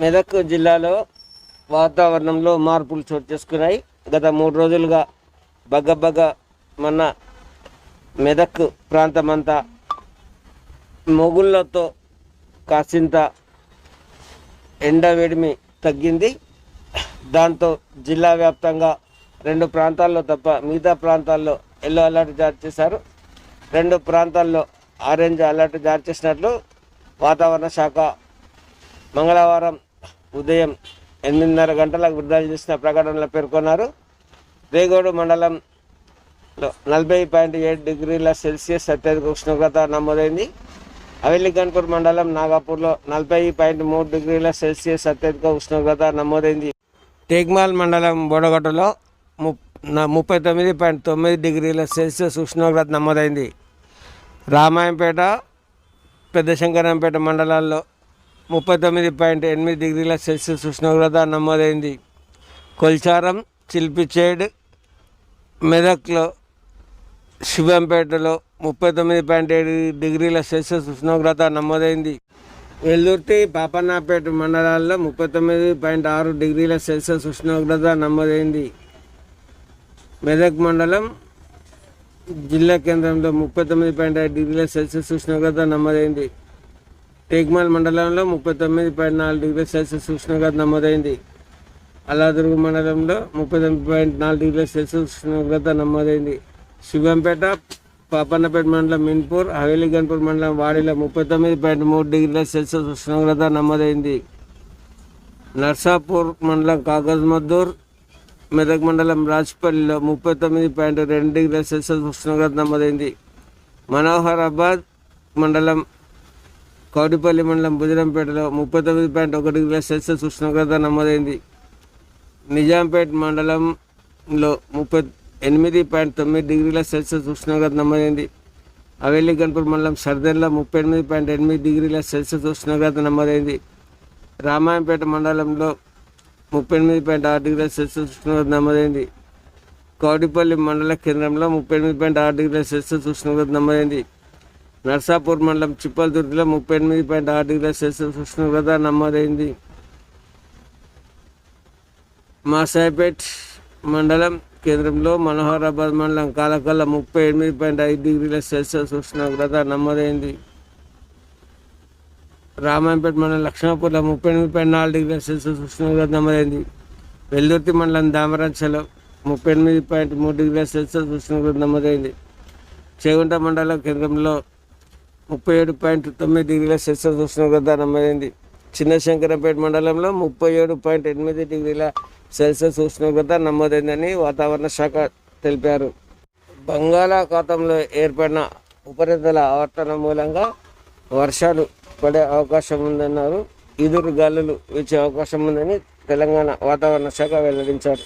మెదక్ జిల్లాలో వాతావరణంలో మార్పులు చోటు చేసుకున్నాయి. గత మూడు రోజులుగా బగ్గబగ్గ మన మెదక్ ప్రాంతమంతా మొగుళ్ళతో కాసింత ఎండ వేడిమి తగ్గింది. దాంతో జిల్లా వ్యాప్తంగా రెండు ప్రాంతాల్లో తప్ప మిగతా ప్రాంతాల్లో ఎల్లో అలర్ట్ జారీ చేశారు. రెండు ప్రాంతాల్లో ఆరెంజ్ అలర్ట్ జారీ చేసినట్లు వాతావరణ శాఖ మంగళవారం ఉదయం ఎనిమిదిన్నర గంటలకు విడుదల చేసిన ప్రకటనలో పేర్కొన్నారు. రేగోడు మండలంలో నలభై పాయింట్ ఏడు డిగ్రీల సెల్సియస్ అత్యధిక ఉష్ణోగ్రత నమోదైంది. హవేలి మండలం నాగాపూర్లో నలభై పాయింట్ మూడు డిగ్రీల సెల్సియస్ అత్యధిక ఉష్ణోగ్రత నమోదైంది. టేక్మాల్ మండలం బోడగొట్టలో ము న- ముప్పై తొమ్మిది పాయింట్ తొమ్మిది డిగ్రీల సెల్సియస్ ఉష్ణోగ్రత నమోదైంది. రామాయంపేట పెద్ద శంకరంపేట మండలాల్లో ముప్పై తొమ్మిది పాయింట్ ఎనిమిది డిగ్రీల సెల్సియస్ ఉష్ణోగ్రత నమోదైంది. కొల్చారం చిల్పిచేడ్ మెదక్లో శివంపేటలో ముప్పై తొమ్మిది పాయింట్ ఏడు డిగ్రీల సెల్సియస్ ఉష్ణోగ్రత నమోదైంది. వెల్లుర్తి పాపన్నపేట మండలాల్లో ముప్పై తొమ్మిది పాయింట్ ఆరు డిగ్రీల సెల్సియస్ ఉష్ణోగ్రత నమోదైంది. మెదక్ మండలం జిల్లా కేంద్రంలో ముప్పై తొమ్మిది పాయింట్ ఐదు డిగ్రీల సెల్సియస్ ఉష్ణోగ్రత నమోదైంది. టేక్మాల్ మండలంలో ముప్పై తొమ్మిది పాయింట్ నాలుగు డిగ్రీల సెల్సియస్ ఉష్ణోగ్రత నమోదైంది. అలాదుర్గ మండలంలో ముప్పై తొమ్మిది పాయింట్ నాలుగు డిగ్రీల సెల్సియస్ ఉష్ణోగ్రత నమోదైంది. శివంపేట పాపన్నపేట మండలం మిన్పూర్ హవేలీగన్పూర్ మండలం వాడిలో ముప్పై తొమ్మిది పాయింట్ మూడు డిగ్రీల సెల్సియస్ ఉష్ణోగ్రత నమోదైంది. నర్సాపూర్ మండలం కాగజ్ మద్దూర్ మెదక్ మండలం రాజ్పల్లిలో ముప్పై తొమ్మిది పాయింట్ రెండు డిగ్రీల సెల్సియస్ ఉష్ణోగ్రత నమోదైంది. మనోహరాబాద్ మండలం కౌడిపల్లి మండలం బుజరంపేటలో ముప్పై తొమ్మిది పాయింట్ ఒక డిగ్రీల సెల్సియస్ ఉష్ణోగ్రత నమోదైంది. నిజాంపేట మండలంలో ముప్పై ఎనిమిది పాయింట్ తొమ్మిది డిగ్రీల సెల్సియస్ ఉష్ణోగ్రత నమోదైంది. హవేలీ గన్పూర్ మండలం సర్దన్లో ముప్పై ఎనిమిది పాయింట్ ఎనిమిది డిగ్రీల సెల్సియస్ ఉష్ణోగ్రత నమోదైంది. రామాయంపేట మండలంలో ముప్పై ఎనిమిది పాయింట్ ఆరు డిగ్రీల సెల్సియస్ ఉష్ణోగ్రత నమోదైంది. కౌడిపల్లి మండల కేంద్రంలో ముప్పై ఎనిమిది పాయింట్ ఆరు డిగ్రీల సెల్సియస్ ఉష్ణోగ్రత నమోదైంది. నర్సాపూర్ మండలం చిప్పలదుర్తిలో ముప్పై ఎనిమిది పాయింట్ ఆరు డిగ్రీల సెల్సియస్ ఉష్ణోగ్రత నమోదైంది. మాసాయిపేట్ మండలం కేంద్రంలో మనోహరాబాద్ మండలం కాలకల్ల ముప్పై ఎనిమిది పాయింట్ ఐదు డిగ్రీల సెల్సియస్ ఉష్ణోగ్రత నమోదైంది. రామాయంపేట మండలం లక్ష్మాపూర్లో ముప్పై ఎనిమిది పాయింట్ నాలుగు డిగ్రీల సెల్సియస్ ఉష్ణోగ్రత నమోదైంది. వెల్దుర్తి మండలం దామరంచలో ముప్పై ఎనిమిది పాయింట్ మూడు డిగ్రీల సెల్సియస్ ఉష్ణోగ్రత నమోదైంది. చేగుంట మండలం కేంద్రంలో ముప్పై ఏడు పాయింట్ తొమ్మిది డిగ్రీల సెల్సియస్ ఉష్ణోగ్రత నమోదైంది చిన్న శంకరంపేట మండలంలో ముప్పై ఏడు పాయింట్ ఎనిమిది డిగ్రీల సెల్సియస్ ఉష్ణోగ్రత నమోదైందని వాతావరణ శాఖ తెలిపారు. బంగాళాఖాతంలో ఏర్పడిన ఉపరితల ఆవర్తన మూలంగా వర్షాలు పడే అవకాశం ఉందన్నారు. ఈదురు గాలులు వీచే అవకాశం ఉందని తెలంగాణ వాతావరణ శాఖ వెల్లడించారు.